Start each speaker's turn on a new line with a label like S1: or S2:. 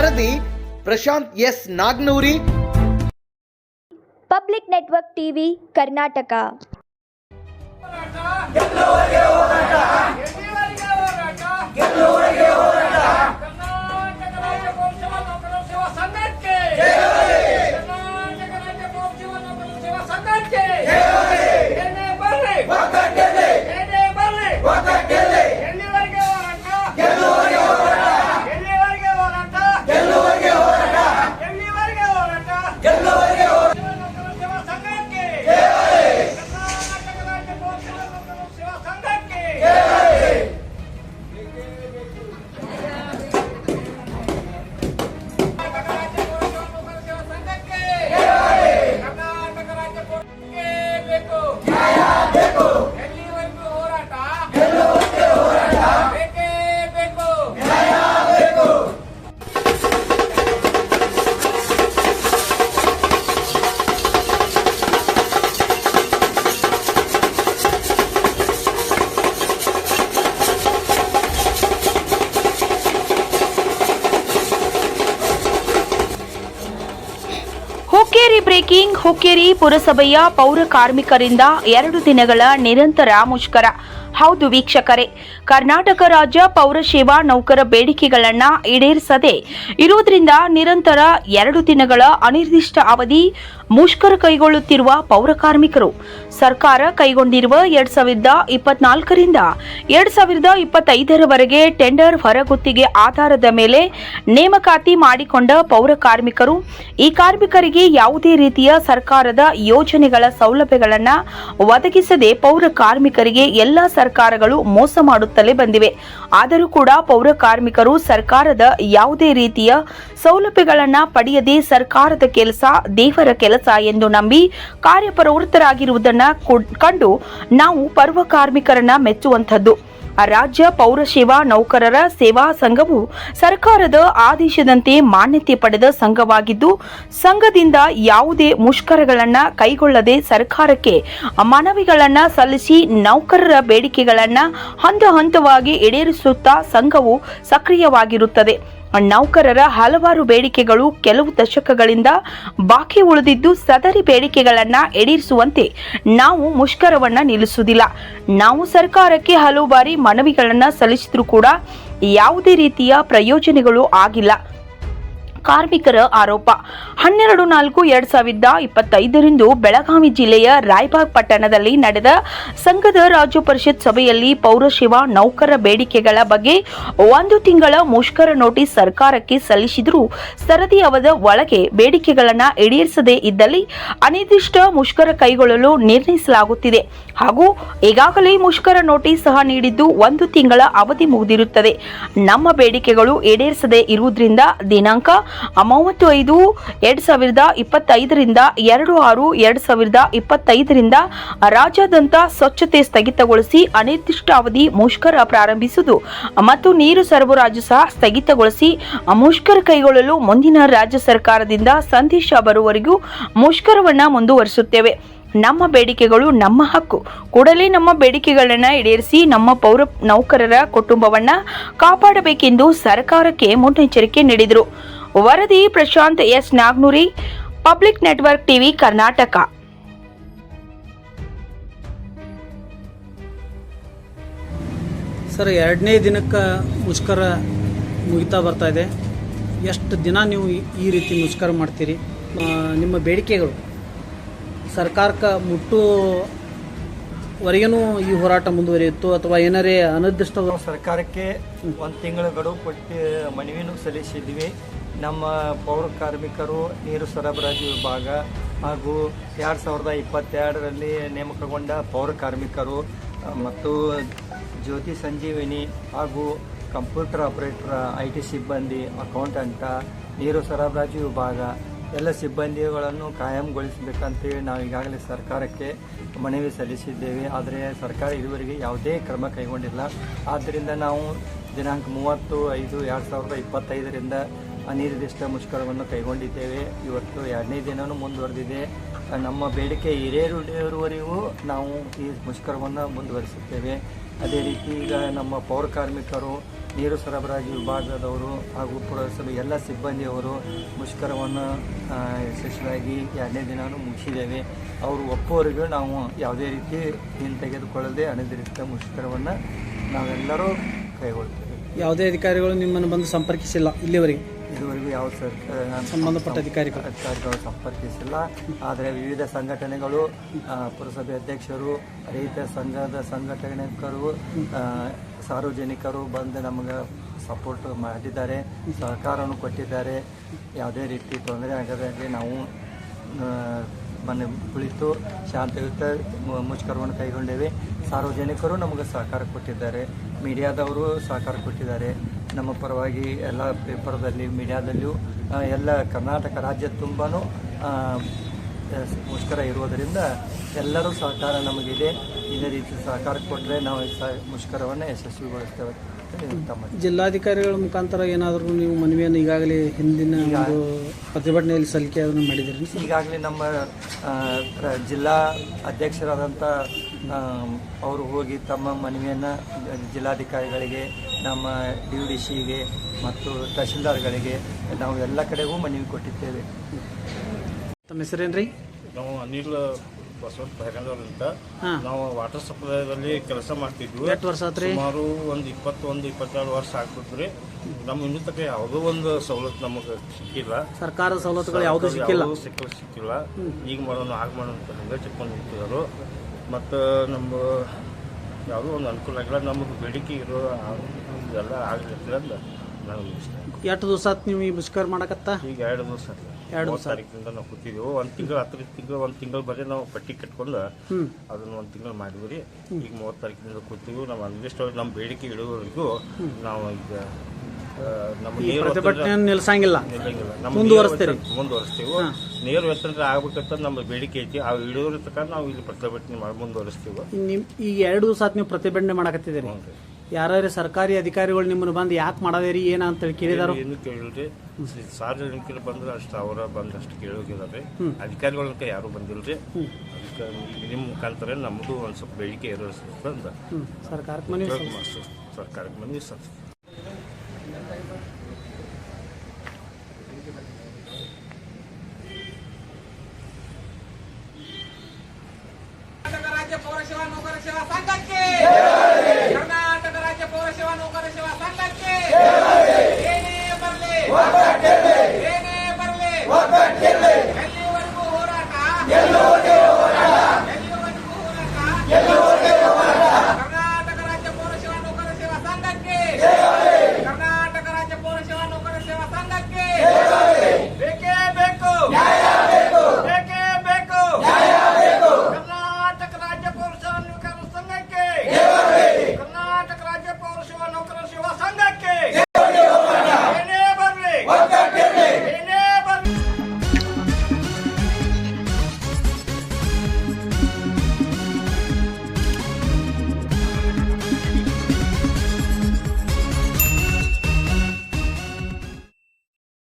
S1: ವರದಿ Prashant S Nagnuri.
S2: Public network TV Karnataka.
S3: Karnataka
S4: breaking Hukkeri ಪುರಸಭೆಯ ಪೌರ ಕಾರ್ಮಿಕರಿಂದ ಎರಡು ದಿನಗಳ ನಿರಂತರ ಮುಷ್ಕರ. ಹೌದು ವೀಕ್ಷಕರೇ, ಕರ್ನಾಟಕ ರಾಜ್ಯ ಪೌರಸೇವಾ ನೌಕರ ಬೇಡಿಕೆಗಳನ್ನ ಈಡೇರಿಸದೆ ಇರುವುದರಿಂದ ನಿರಂತರ ಎರಡು ದಿನಗಳ ಅನಿರ್ದಿಷ್ಟ ಅವಧಿ ಮುಷ್ಕರ ಕೈಗೊಳ್ಳುತ್ತಿರುವ ಪೌರ ಕಾರ್ಮಿಕರು. ಸರ್ಕಾರ ಕೈಗೊಂಡಿರುವ ಎರಡ್ ಸಾವಿರದ ಇಪ್ಪತ್ನಾಲ್ಕರಿಂದ ಎರಡ್ ಸಾವಿರದ ಇಪ್ಪತ್ತೈದರವರೆಗೆ ಟೆಂಡರ್ ಹೊರಗುತ್ತಿಗೆ ಆಧಾರದ ಮೇಲೆ ನೇಮಕಾತಿ ಮಾಡಿಕೊಂಡ ಪೌರ ಕಾರ್ಮಿಕರು, ಈ ಕಾರ್ಮಿಕರಿಗೆ ಯಾವುದೇ ರೀತಿಯ ಸರ್ಕಾರದ ಯೋಜನೆಗಳ ಸೌಲಭ್ಯಗಳನ್ನು ಒದಗಿಸದೆ ಪೌರ ಕಾರ್ಮಿಕರಿಗೆ ಎಲ್ಲ ಸರ್ಕಾರಗಳು ಮೋಸ ಮಾಡುತ್ತಲೇ ಬಂದಿವೆ. ಆದರೂ ಕೂಡ ಪೌರ ಕಾರ್ಮಿಕರು ಸರ್ಕಾರದ ಯಾವುದೇ ರೀತಿಯ ಸೌಲಭ್ಯಗಳನ್ನು ಪಡೆಯದೆ ಸರ್ಕಾರದ ಕೆಲಸ ದೇವರ ಕೆಲಸ ಎಂದು ನಂಬಿ ಕಾರ್ಯಪ್ರವೃತ್ತರಾಗಿರುವುದನ್ನು ಕಂಡು ನಾವು ಪರ್ವ ಕಾರ್ಮಿಕರನ್ನ ಮೆಚ್ಚುವಂಥದ್ದು. ರಾಜ್ಯ ಪೌರಸೇವಾ ನೌಕರರ ಸೇವಾ ಸಂಘವು ಸರ್ಕಾರದ ಆದೇಶದಂತೆ ಮಾನ್ಯತೆ ಪಡೆದ ಸಂಘವಾಗಿದ್ದು, ಸಂಘದಿಂದ ಯಾವುದೇ ಮುಷ್ಕರಗಳನ್ನ ಕೈಗೊಳ್ಳದೆ ಸರ್ಕಾರಕ್ಕೆ ಮನವಿಗಳನ್ನ ಸಲ್ಲಿಸಿ ನೌಕರರ ಬೇಡಿಕೆಗಳನ್ನ ಹಂತ ಹಂತವಾಗಿ ಈಡೇರಿಸುತ್ತಾ ಸಂಘವು ಸಕ್ರಿಯವಾಗಿರುತ್ತದೆ. ನೌಕರರ ಹಲವಾರು ಬೇಡಿಕೆಗಳು ಕೆಲವು ದಶಕಗಳಿಂದ ಬಾಕಿ ಉಳಿದಿದ್ದು ಸದರಿ ಬೇಡಿಕೆಗಳನ್ನ ಎಡೀರಿಸುವಂತೆ ನಾವು ಮುಷ್ಕರವನ್ನ ನಿಲ್ಲಿಸುವುದಿಲ್ಲ. ನಾವು ಸರ್ಕಾರಕ್ಕೆ ಹಲವು ಬಾರಿ ಮನವಿಗಳನ್ನ ಸಲ್ಲಿಸಿದ್ರೂ ಕೂಡ ಯಾವುದೇ ರೀತಿಯ ಪ್ರಯೋಜನಗಳು ಆಗಿಲ್ಲ. ಕಾರ್ಮಿಕರ ಆರೋಪ. ಹನ್ನೆರಡು ನಾಲ್ಕು ಎರಡ್ ಸಾವಿರದ ಇಪ್ಪತ್ತೈದರಿಂದ ಬೆಳಗಾವಿ ಜಿಲ್ಲೆಯ ರಾಯಬಾಗ್ ಪಟ್ಟಣದಲ್ಲಿ ನಡೆದ ಸಂಘದ ರಾಜ್ಯ ಪರಿಷತ್ ಸಭೆಯಲ್ಲಿ ಪೌರಶಿವ ನೌಕರ ಬೇಡಿಕೆಗಳ ಬಗ್ಗೆ ಒಂದು ತಿಂಗಳ ಮುಷ್ಕರ ನೋಟಿಸ್ ಸರ್ಕಾರಕ್ಕೆ ಸಲ್ಲಿಸಿದರೂ ಸರದಿ ಅವಧ ಒಳಗೆ ಬೇಡಿಕೆಗಳನ್ನು ಈಡೇರಿಸದೇ ಇದ್ದಲ್ಲಿ ಅನಿರ್ದಿಷ್ಟ ಮುಷ್ಕರ ಕೈಗೊಳ್ಳಲು ನಿರ್ಣಯಿಸಲಾಗುತ್ತಿದೆ. ಹಾಗೂ ಈಗಾಗಲೇ ಮುಷ್ಕರ ನೋಟಿಸ್ ಸಹ ನೀಡಿದ್ದು ಒಂದು ತಿಂಗಳ ಅವಧಿ ಮುಗಿದಿರುತ್ತದೆ. ನಮ್ಮ ಬೇಡಿಕೆಗಳು ಈಡೇರಿಸದೇ ಇರುವುದರಿಂದ ದಿನಾಂಕ ಮೂವತ್ತು ಐದು ಎರಡು ಸಾವಿರದ ಇಪ್ಪತ್ತೈದರಿಂದ ಎರಡು ಆರು, ಎರಡು ಸಾವಿರದ ಇಪ್ಪತ್ತೈದರಿಂದ ರಾಜ್ಯಾದ್ಯಂತ ಸ್ವಚ್ಛತೆ ಸ್ಥಗಿತಗೊಳಿಸಿ ಅನಿರ್ದಿಷ್ಟಾವಧಿ ಮುಷ್ಕರ ಪ್ರಾರಂಭಿಸುವುದು. ಮತ್ತು ನೀರು ಸರಬರಾಜು ಸಹ ಸ್ಥಗಿತಗೊಳಿಸಿ ಮುಷ್ಕರ ಕೈಗೊಳ್ಳಲು ಮುಂದಿನ ರಾಜ್ಯ ಸರ್ಕಾರದಿಂದ ಸಂದೇಶ ಬರುವವರೆಗೂ ಮುಷ್ಕರವನ್ನು ಮುಂದುವರಿಸುತ್ತೇವೆ. ನಮ್ಮ ಬೇಡಿಕೆಗಳು ನಮ್ಮ ಹಕ್ಕು. ಕೂಡಲೇ ನಮ್ಮ ಬೇಡಿಕೆಗಳನ್ನು ಈಡೇರಿಸಿ ನಮ್ಮ ಪೌರ ನೌಕರರ ಕುಟುಂಬವನ್ನು ಕಾಪಾಡಬೇಕೆಂದು ಸರ್ಕಾರಕ್ಕೆ ಮುನ್ನೆಚ್ಚರಿಕೆ ನೀಡಿದರು. ವರದಿ Prashant S Nagnuri, public network TV Karnataka.
S5: Sir, ಎರಡನೇ ದಿನಕ್ಕೆ ಮುಷ್ಕರ ಮುಗಿತಾ ಬರ್ತಾ ಇದೆ. ಎಷ್ಟು ದಿನ ನೀವು ಈ- ರೀತಿ ಮುಷ್ಕರ ಮಾಡ್ತೀರಿ? ನಿಮ್ಮ ಬೇಡಿಕೆಗಳು? ಸರ್ಕಾರಕ್ಕೆ ಮುಟ್ಟುವರೆಗೂ ಈ ಹೋರಾಟ ಮುಂದುವರಿಯುತ್ತು ಅಥವಾ ಏನಾರೇ ಅನಿರ್ದಿಷ್ಟ
S6: ಸರ್ಕಾರಕ್ಕೆ ಒಂದು ತಿಂಗಳ ಗಡುವು ಕೊಟ್ಟು ಮನವಿನೂ ಸಲ್ಲಿಸಿದ್ವಿ ನಮ್ಮ ಪೌರ ಕಾರ್ಮಿಕರು, ನೀರು ಸರಬರಾಜು ವಿಭಾಗ ಹಾಗೂ ಎರಡು ಸಾವಿರದ ಇಪ್ಪತ್ತೆರಡರಲ್ಲಿ ನೇಮಕಗೊಂಡ ಪೌರ ಕಾರ್ಮಿಕರು, ಮತ್ತು ಜ್ಯೋತಿ ಸಂಜೀವಿನಿ ಹಾಗೂ ಕಂಪ್ಯೂಟರ್ ಆಪರೇಟರ್, ಐ ಟಿ ಸಿಬ್ಬಂದಿ, ಅಕೌಂಟೆಂಟ, ನೀರು ಸರಬರಾಜು ವಿಭಾಗ ಎಲ್ಲ ಸಿಬ್ಬಂದಿಗಳನ್ನು ಕಾಯಂಗೊಳಿಸಬೇಕಂತೇಳಿ ನಾವು ಈಗಾಗಲೇ ಸರ್ಕಾರಕ್ಕೆ ಮನವಿ ಸಲ್ಲಿಸಿದ್ದೇವೆ. ಆದರೆ ಸರ್ಕಾರ ಇದುವರೆಗೆ ಯಾವುದೇ ಕ್ರಮ ಕೈಗೊಂಡಿಲ್ಲ. ಆದ್ದರಿಂದ ನಾವು ದಿನಾಂಕ ಮೂವತ್ತು ಐದು ಎರಡು ಸಾವಿರದ ಇಪ್ಪತ್ತೈದರಿಂದ ಅನಿರ್ದಿಷ್ಟ ಮುಷ್ಕರವನ್ನು ಕೈಗೊಂಡಿದ್ದೇವೆ. ಇವತ್ತು ಎರಡನೇ ದಿನವೂ ಮುಂದುವರೆದಿದೆ. ನಮ್ಮ ಬೇಡಿಕೆ ಈಡೇರುವವರೆಗೂ ನಾವು ಈ ಮುಷ್ಕರವನ್ನು ಮುಂದುವರಿಸುತ್ತೇವೆ. ಅದೇ ರೀತಿ ಈಗ ನಮ್ಮ ಪೌರ ಕಾರ್ಮಿಕರು, ನೀರು ಸರಬರಾಜು ವಿಭಾಗದವರು ಹಾಗೂ ಪುರಸಭೆ ಎಲ್ಲ ಸಿಬ್ಬಂದಿಯವರು ಮುಷ್ಕರವನ್ನು ಯಶಸ್ವಿಯಾಗಿ ಎರಡನೇ ದಿನವೂ ಮುಗಿಸಿದ್ದೇವೆ. ಅವರು ಒಪ್ಪುವವರೆಗೂ ನಾವು ಯಾವುದೇ ರೀತಿ ಹಿಂದೆ ತೆಗೆದುಕೊಳ್ಳದೆ ಅನಿರ್ದಿಷ್ಟ ಮುಷ್ಕರವನ್ನು ನಾವೆಲ್ಲರೂ ಕೈಗೊಳ್ತೇವೆ.
S5: ಯಾವುದೇ ಅಧಿಕಾರಿಗಳು ನಿಮ್ಮನ್ನು ಬಂದು ಸಂಪರ್ಕಿಸಿಲ್ಲ ಇಲ್ಲಿವರೆಗೆ.
S6: ಇದುವರೆಗೂ ಯಾವ ಸರ್ಕಾರ
S5: ಸಂಬಂಧಪಟ್ಟ ಅಧಿಕಾರಿಗಳು.
S6: ಅಧಿಕಾರಿಗಳು ಸಂಪರ್ಕಿಸಿಲ್ಲ ಆದರೆ ವಿವಿಧ ಸಂಘಟನೆಗಳು ಪುರಸಭೆ ಅಧ್ಯಕ್ಷರು ರೈತ ಸಂಘದ ಸಂಘಟನೆಕರು ಸಾರ್ವಜನಿಕರು ಬಂದು ನಮಗೆ ಸಪೋರ್ಟ್ ಮಾಡಿದ್ದಾರೆ ಸಹಕಾರವನ್ನು ಕೊಟ್ಟಿದ್ದಾರೆ ಯಾವುದೇ ರೀತಿ ತೊಂದರೆ ಆಗದಂಗೆ ನಾವು ಮನೆ ಕುಳಿತು ಶಾಂತಿಯುತ ಮುಷ್ಕರವನ್ನು ಕೈಗೊಂಡೇವೆ. ಸಾರ್ವಜನಿಕರು ನಮಗೆ ಸಹಕಾರ ಕೊಟ್ಟಿದ್ದಾರೆ. ಮೀಡಿಯಾದವರು ಸಹಕಾರ ಕೊಟ್ಟಿದ್ದಾರೆ. ನಮ್ಮ ಪರವಾಗಿ ಎಲ್ಲ ಪೇಪರ್ದಲ್ಲಿ, ಮೀಡಿಯಾದಲ್ಲಿಯೂ ಎಲ್ಲ ಕರ್ನಾಟಕ ರಾಜ್ಯ ತುಂಬಾ ಮುಷ್ಕರ ಇರುವುದರಿಂದ ಎಲ್ಲರೂ ಸಹಕಾರ ನಮಗಿದೆ. ಇದೇ ರೀತಿ ಸಹಕಾರ ಕೊಟ್ಟರೆ ನಾವು ಸ, ಮುಷ್ಕರವನ್ನು ಯಶಸ್ವಿಗೊಳಿಸ್ತೇವೆ.
S5: ಜಿಲ್ಲಾಧಿಕಾರಿಗಳ ಮುಖಾಂತರ ಏನಾದರೂ ನೀವು ಮನವಿಯನ್ನು ಈಗಾಗಲೇ ಹಿಂದಿನ ಒಂದು ಪ್ರತಿಭಟನೆಯಲ್ಲಿ ಸಲ್ಲಿಕೆ ಅದನ್ನು ಮಾಡಿದ್ದೀರಿ?
S6: ಈಗಾಗಲೇ ನಮ್ಮ ಆ, ರ- ಜಿಲ್ಲಾ ಅಧ್ಯಕ್ಷರಾದಂಥ ಅವರು ಹೋಗಿ ತಮ್ಮ ಮನವಿಯನ್ನು ಜಿಲ್ಲಾಧಿಕಾರಿಗಳಿಗೆ ನಮ್ಮ ಡಿ ಡಿ ಸಿಗೆ ಮತ್ತು ತಹಶೀಲ್ದಾರ್ಗಳಿಗೆ ನಾವು ಎಲ್ಲ ಕಡೆಗೂ ಮನವಿ ಕೊಟ್ಟಿದ್ದೇವೆ.
S5: ತಮ್ಮ ಹೆಸರೇನ್ರಿ?
S7: ನಾವು ಅನಿಲ್ ಬಸವಂತ ಬೈರಂಗವ್ರ ಅಂತ ನಾವು ವಾಟರ್ ಸಪ್ಲೈದಲ್ಲಿ ಕೆಲಸ ಮಾಡ್ತಿದ್ವಿ.
S5: ಎಷ್ಟು ವರ್ಷ ಆತ್ರಿ?
S7: ಸುಮಾರು ಒಂದು ಇಪ್ಪತ್ತೊಂದು ಇಪ್ಪತ್ತೆರಡು ವರ್ಷ ಆಗ್ಬಿಟ್ರಿ. ನಮ್ಮ ಇನ್ನೂ ತನಕ ಯಾವುದೋ ಒಂದು ಸವಲತ್ತು ನಮಗೆ ಸಿಕ್ಕಿಲ್ಲ.
S5: ಸರ್ಕಾರದ ಸವಲತ್ತುಗಳು ಯಾವುದೂ ಸಿಕ್ಕಿಲ್ಲ.
S7: ಯಾವುದೂ ಸಿಕ್ಕಿಲ್ಲ ಈಗ ಮಾಡೋಣ ಆಗ ಮಾಡೋಣ ಅಂತ ಹಂಗೆ ಚಿಕ್ಕೊಂಡು ನಿಂತಿದ್ದಾರೆ ಮತ್ತು ನಮ್ಮ ಯಾವುದೋ ಒಂದು ಅನುಕೂಲ ಆಗಿಲ್ಲ. ನಮಗೆ ಬೇಡಿಕೆ ಇರೋ ಎಲ್ಲ ಇದೆಲ್ಲ ಆಗಲಿಲ್ಲ ಅಂತ ನಾನು ಇಷ್ಟ.
S5: ಎಷ್ಟು ದಿವಸ ನೀವು ಈ ಮುಷ್ಕರ ಮಾಡಕತ್ತ?
S7: ಈಗ ಎರಡು ದಿವಸ
S5: ಎರಡು
S7: ತಾರೀಕಿನಿಂದ ನಾವು ಕೂತಿದ್ದೀವಿ ಒಂದು ತಿಂಗಳು ಹತ್ತರ ತಿಂಗಳು ಒಂದು ತಿಂಗಳ ಬರೀ ನಾವು ಪಟ್ಟಿ ಕಟ್ಕೊಂಡು ಅದನ್ನ ಒಂದು ತಿಂಗಳು ಮಾಡಿದ್ವಿ ರೀ. ಈಗ ಮೂವತ್ತು ತಾರೀಕಿನಿಂದ ಕೂತೀವಿ ನಾವು ಅನ್ಲಿಸ್ಟ್ ನಮ್ಮ ಬೇಡಿಕೆ ಇಡುವವರೆಗೂ ನಾವು ಈಗ ನಮ್ಮ
S5: ಪ್ರತಿಭಟನೆಯನ್ನು ನಿಲ್ಲಿಸಂಗಿಲ್ಲ.
S7: ಒತ್ತಡ- ಮುಂದುವರಿಸ್ತೀವಿ. ನೇರ ವೇತನ ಆಗ್ಬೇಕಂತ ನಮ್ಮ ಬೇಡಿಕೆ ಐತಿ. ಆ ಇಡುವರ ತಕ್ಕ ನಾವು ಇಲ್ಲಿ ಪ್ರತಿಭಟನೆ ಮಾಡಿ ಮುಂದುವರಿಸ್ತೀವಿ.
S5: ಈಗ ಎರಡು ದಿವಸ ನೀವು ಪ್ರತಿಭಟನೆ ಮಾಡಕತ್ತಿದ್ದೀರಿ. ಯಾರ್ಯಾರು ಸರ್ಕಾರಿ ಅಧಿಕಾರಿಗಳು ನಿಮ್ಮನ್ನು ಬಂದು ಯಾಕೆ ಮಾಡದೇರಿ ಏನ ಅಂತೇಳಿ ಕೇಳಿದಾರು?
S7: ಏನು ಕೇಳಿಲ್ರಿ? ಸಾರ್ವಜನಿಕರು ಬಂದ್ರೆ ಅಷ್ಟು ಅವರ ಬಂದು ಅಷ್ಟು ಕೇಳೋಗಿದ್ದಾರೆ ಅಧಿಕಾರಿಗಳಂತ ಯಾರು ಬಂದಿಲ್ರಿ? ಅದಕ್ಕೆ ನಿಮ್ಮ ಮುಖಾಂತರ ನಮ್ಮದು ಒಂದು ಸ್ವಲ್ಪ ಬೇಡಿಕೆ ಇರೋ
S5: ಸರ್ಕಾರಕ್ಕೆ ಮನವಿ.
S7: ಸರ್ಕಾರಕ್ಕೆ ಮನವಿ ಸಲ್ಲಿಸ್ತೀವಿ
S3: ಕರ್ನಾಟಕ ರಾಜ್ಯ ಪೌರ ಸೇವಾ ನೌಕರ ಸೇವಾ ಸಂಘಕ್ಕೆ ಕರ್ನಾಟಕ ರಾಜ್ಯ ಪೌರ ಸೇವಾ ನೌಕರ ಸೇವಾ ಸಂಘಕ್ಕೆ ಏನೇ ಬರಲಿ ಏನೇ ಬರಲಿ ಎಲ್ಲಿವರೆಗೂ ಹೋರಾಟ